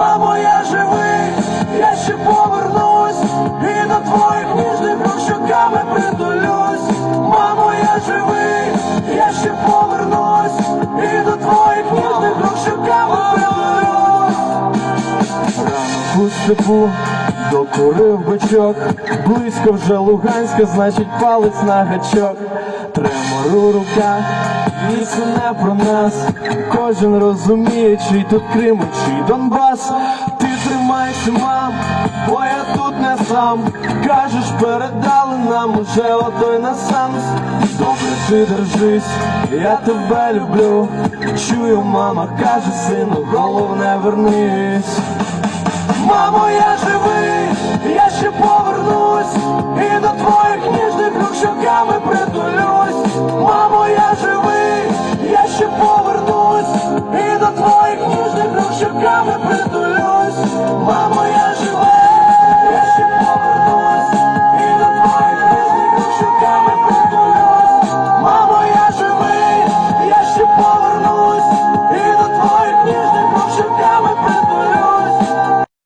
Мамо, я живий, я ще повернусь, і до твоїх ніжних рук щоками притулюсь. Мамо, я живий, я ще повернусь, і до твоїх ніжних рук щоками притулюсь. Рано у степу докурив бичок, близько вже Луганська, значить палець на гачок. Тремор у руках, і не про нас. Кожен розуміє, чий тут Крим, чий Донбас. Ти тримайся, мам, бо я тут не сам. Кажеш, передали нам уже отой насамс. Добре, ти держись, я тебе люблю. Чую, мама каже, сину, головне вернись. Мамо, я живий, твоїх ніжних притулюсь. Мамо, я